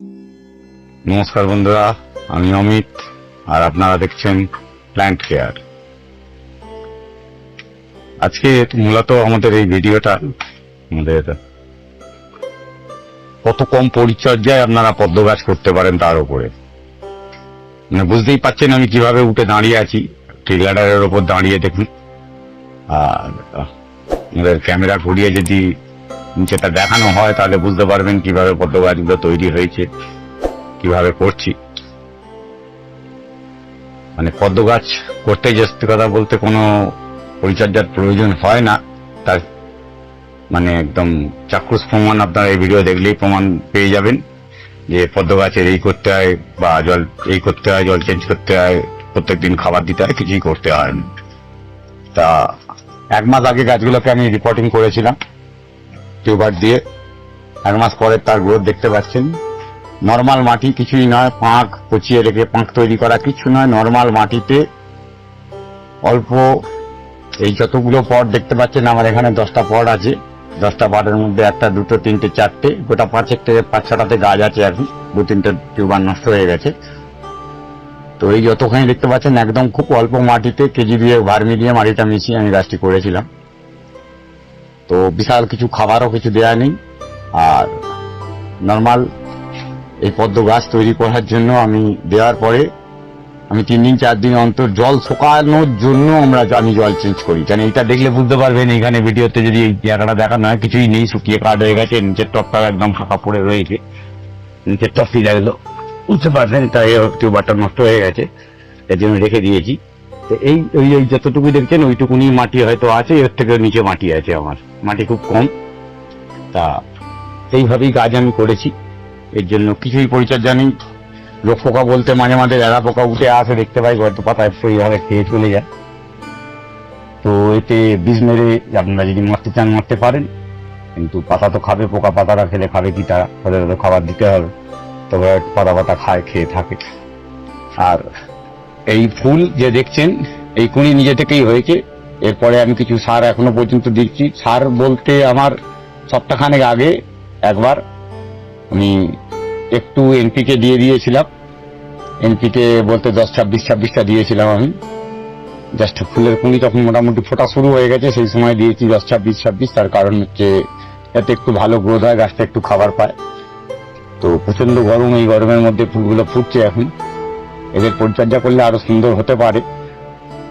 নমস্কার বন্ধুরা, আমি অমিত, আর আপনারা দেখছেন প্ল্যান্ট কেয়ার আজকে মূলত আমাদের এই ভিডিওটা আমাদের কত কম পরিচর্যায় আপনারা পদ্ম গাছ করতে পারেন তার উপরে। মানে বুঝতেই পাচ্ছেন আমি কীভাবে উঠে দাঁড়িয়ে আছি ট্রিলাডারের ওপর দাঁড়িয়ে দেখুন। আর আমাদের ক্যামেরা ঘুরিয়ে যদি নিচেটা দেখানো হয়, তাহলে বুঝতে পারবেন কীভাবে পদ্ম গাছগুলো তৈরি হয়েছে, কীভাবে করছি। মানে পদ্ম গাছ করতে যে কথা বলতে কোনো পরিচর্যার প্রয়োজন হয় না, তার মানে একদম চাক্ষুষ প্রমাণ আপনারা এই ভিডিও দেখলেই প্রমাণ পেয়ে যাবেন যে পদ্ম গাছের এই করতে হয় বা জল, এই করতে হয়, জল চেঞ্জ করতে হয় প্রত্যেকদিন খাবার দিতে হয়, কিছুই করতে হয় তা এক মাস আগে গাছগুলোকে আমি রিপোর্টিং করেছিলাম। টিউবার দিয়ে এক মাস পরে তার গ্রোথ দেখতে পাচ্ছেন। নর্মাল মাটি কিছুই নয়, পাঁক পচিয়ে রেখে পাঁক তৈরি করা কিছু নয়। নর্মাল মাটিতে অল্প এই যতগুলো পট দেখতে পাচ্ছেন, আমার এখানে দশটা পট আছে। দশটা পটের মধ্যে একটা, দুটো, তিনটে, চারটে, গোটা পাঁচেক থেকে পাঁচ, ছটাতে গাছ আছে এখন। দু, তিনটে টিউবার নষ্ট হয়ে গেছে। তো এই যতখানি দেখতে পাচ্ছেন, একদম খুব অল্প মাটিতে কেজি দিয়ে ভার্মি দিয়ে মাটিটা মিশিয়ে আমি গাছটি করেছিলাম। তো বিশাল কিছু খাবারও কিছু দেয়া নেই। আর নর্মাল এই পদ্ম গাছ তৈরি করার জন্য আমি দেওয়ার পরে আমি তিন দিন, চার দিন অন্তর জল শুকানোর জন্য আমরা আমি জল চেঞ্জ করি। কারণ এটা দেখলে বুঝতে পারবেন, এখানে ভিডিওতে যদি এই জায়গাটা দেখানো হয়, কিছুই নেই, শুকিয়ে কাঠ হয়ে গেছে, নিচের টপটা একদম ফাঁকা পড়ে রয়েছে। নিচের টপটি দেখল, বুঝতে পারছেন, এটা টিউবারটা নষ্ট হয়ে গেছে, এর জন্য রেখে দিয়েছি। তো এই ওই ওই যতটুকু দেখছেন, ওইটুকুনি মাটি হয়তো আছে, এর থেকে নিচে মাটি আছে আমার। মাটি খুব কম। তা সেইভাবেই কাজ আমি করেছি। এর জন্য কিছুই পরিচর্যা নেই। লোক পোকা বলতে মাঝে মাঝে এরা পোকা উঠে আসে, দেখতে পাই হয়তো পাতা একটু এইভাবে খেয়ে চলে যায়। তো এতে বিষ মেরে আপনারা যদি মারতে চান, মারতে পারেন। কিন্তু পাতা তো খাবে, পোকা পাতাটা খেলে খাবে কি তারা? তাদের খাবার দিতে হবে। তবে পাতা পাতা খায়, খেয়ে থাকে। আর এই ফুল যে দেখছেন, এই কুড়ি নিজে থেকেই হয়েছে। এরপরে আমি কিছু সার এখনও পর্যন্ত দিচ্ছি। সার বলতে আমার সপ্তাহখানেক আগে একবার আমি একটু এনপিকে দিয়ে দিয়েছিলাম। এনপিকে বলতে দশ ছাব্বিশ, ছাব্বিশটা দিয়েছিলাম আমি। জাস্ট ফুলের কুঁড়ি তখন মোটামুটি ফোটা শুরু হয়ে গেছে, সেই সময় দিয়েছি দশ ছাব্বিশ ছাব্বিশ। তার কারণ হচ্ছে যাতে একটু ভালো গ্রোথ হয়, গাছটা একটু খাবার পায়। তো প্রচণ্ড গরম, এই গরমের মধ্যে ফুলগুলো ফুটছে এখন। এদের পরিচর্যা করলে আরও সুন্দর হতে পারে।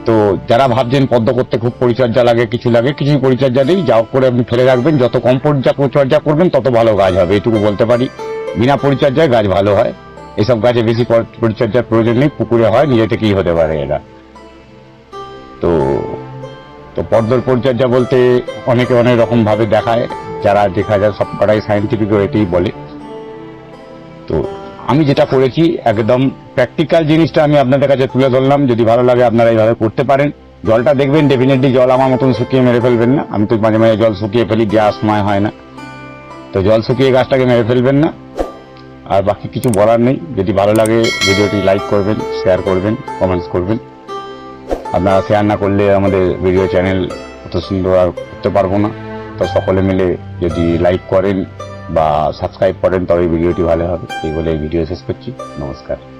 তো যারা ভাবছেন পদ্ম করতে খুব পরিচর্যা লাগে, কিছু লাগে কিছু পরিচর্যা নেই যা করে আপনি ফেলে রাখবেন। যত কম পরিচর্যা পরিচর্যা করবেন, তত ভালো গাছ হবে, এটুকু বলতে পারি। বিনা পরিচর্যায় গাছ ভালো হয়। এসব গাছে বেশি পরিচর্যার প্রয়োজন নেই, পুকুরে হয়, নিজে থেকেই হতে পারে এরা। তো তো পদ্মর পরিচর্যা বলতে অনেকে অনেক রকম ভাবে দেখায়। যারা দেখা যায় সব কটাই সাইন্টিফিক এটাই বলে। তো আমি যেটা করেছি, একদম প্র্যাকটিক্যাল জিনিসটা আমি আপনাদের কাছে তুলে ধরলাম। যদি ভালো লাগে আপনারা এইভাবে করতে পারেন। জলটা দেখবেন ডেফিনেটলি জল আমার মতন শুকিয়ে মেরে ফেলবেন না। আমি তো মাঝে মাঝে জল শুকিয়ে ফেলি, গ্যাস সময় হয় না। তো জল শুকিয়ে গাছটাকে মেরে ফেলবেন না। আর বাকি কিছু বলার নেই। যদি ভালো লাগে ভিডিওটি লাইক করবেন শেয়ার করবেন কমেন্টস করবেন। আপনারা শেয়ার না করলে আমাদের ভিডিও চ্যানেল অত সুন্দর আর করতে পারব না। তো সকলে মিলে যদি লাইক করেন বা সাবস্ক্রাইব করেন তবে ভিডিওটি ভালো হবে। এই বলে ভিডিও শেষ করছি। নমস্কার।